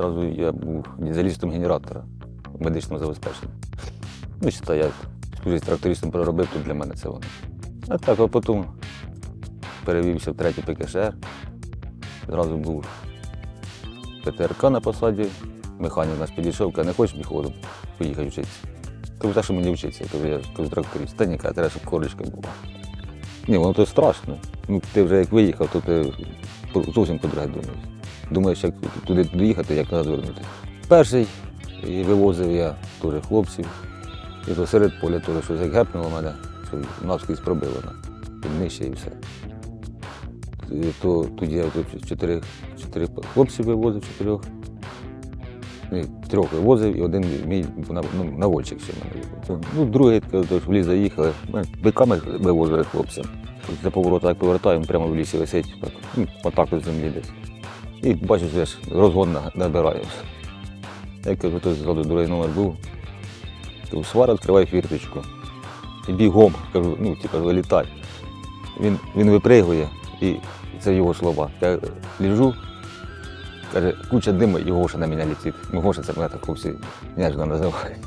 Зразу я був дизелістом генератора в медичному забезпеченні. Ну, що я служить трактористом проробив, тут для мене це воно. А так, а потім перевівся в третій ПКШР. Зразу був ПТРК на посаді. Механік нас підійшов, каже, не хочеш міходом поїхати вчитися. Кажу, та що мені вчитися? Я кажу, я кажу, тракторист. Та ні, каже, треба, щоб корочка була. Ні, воно то страшно. Ну, ти вже як виїхав, то ти зовсім по-друге думаєш. Думаєш, як туди доїхати, як назад вернутися. Перший вивозив я теж хлопців. І то серед поля теж щось як гепнуло мене, що навскрізь пробило на нижче і все. То тоді я чотири, хлопців вивозив, чотирьох. Ні, трьох вивозив і один мій ну, наводчик ще мене. Ну, другий в ліс заїхали. Ми биками вивозили хлопцям. За поворота, як повертаємо, прямо в лісі висить, ну, отак от землі десь. І бачиш, я ж розгон на- набираю. Я кажу, то ззаду другий номер був. Кажу, свар, відкривай фірточку. І бігом, кажу, ну, типу, вилітай. Він, він випригує, і це його слова. Я лежу, каже, куча диму, і Гоша на мене летить. Ну, Гоша це мене так хлопці ніжно називають.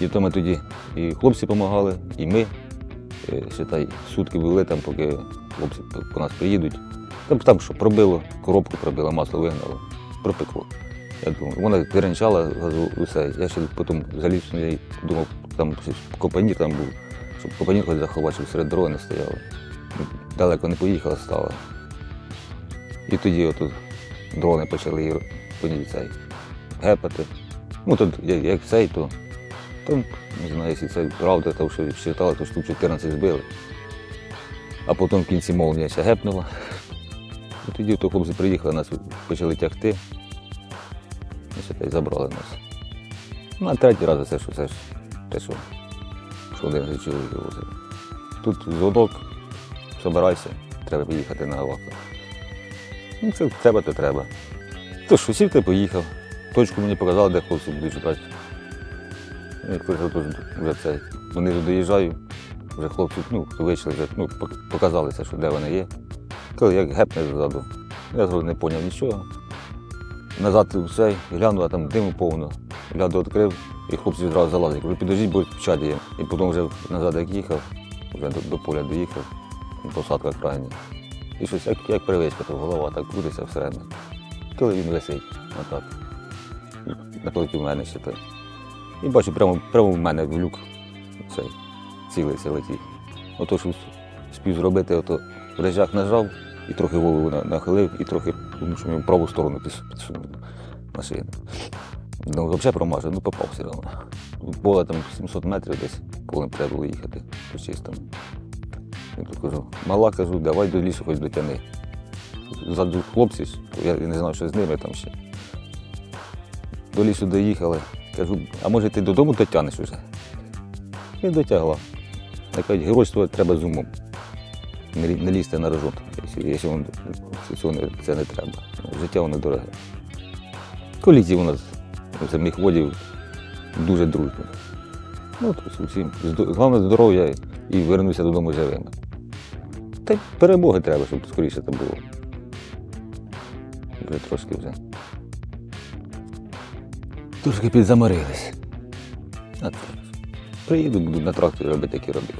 І то ми тоді і хлопці допомагали, і ми. Е, Считай, сутки були там, поки хлопці по нас приїдуть. Там, там що, пробило, коробку пробило, масло вигнало, пропекло. Я думаю, вона виренчала газу усе. Я ще потім заліз, ну, я думав, там копанір там був, щоб копанір хоч заховати, щоб серед дороги не стояло. Ну, Далеко не поїхала, стала. І тоді отут дрони почали цей гепати. Ну тут як, як цей, то там, не знаю, якщо це правда, то що вважали, то штук 14 збили. А потім в кінці молнія ще гепнула. І тоді то хлопці приїхали, нас почали тягти. І й забрали нас. Ну, а третій раз це що це ж те, що, 11 чоловік вивозили. Тут зводок, собирайся, треба поїхати на Авака. Ну, це треба, то треба. То що, сів ти поїхав. Точку мені показали, де хлопці будуть чекати. Тут вже це. Донизу доїжджаю, вже хлопці ну, вийшли, вже, ну, показалися, що де вони є. Коли як гепне ззаду, я зразу не зрозумів нічого. Назад все, глянув, а там диму повно. Гляду відкрив, і хлопці відразу залазять. Кажу, підождіть, бо в чаді. І потім вже назад як їхав, вже до, до поля доїхав, посадка крайня. І щось як, як привичка, то голова так крутиться всередину. Коли він висить, отак. Напроти мене ще так. І бачу, прямо, прямо в мене в люк цей цілився летів. Ото що спів зробити, ото режак нажав і трохи голову на- нахилив, і трохи, в праву сторону підсунув машину. Ну, взагалі промажив, ну попав все одно. Поле там 700 метрів десь, полем треба було їхати по чистому. Я тут кажу, мала кажу, давай до лісу хоч дотяни. Ззаду хлопці, я не знав, що з ними там ще. До лісу доїхали. Кажу, а може ти додому дотягнеш уже? І дотягла. Кажу, геройство треба з умом. Не, лі- не лізти на рожон, якщо, не, це не треба. Життя воно дороге. Колізії у нас це моїх водів дуже дружні. Ну, усім. Головне здоров'я і вернуся додому живими. Та й перемоги треба, щоб скоріше це було. Вже трошки вже. Трошки підзаморились. А. Приїду, буду на тракторі робити, як і робив.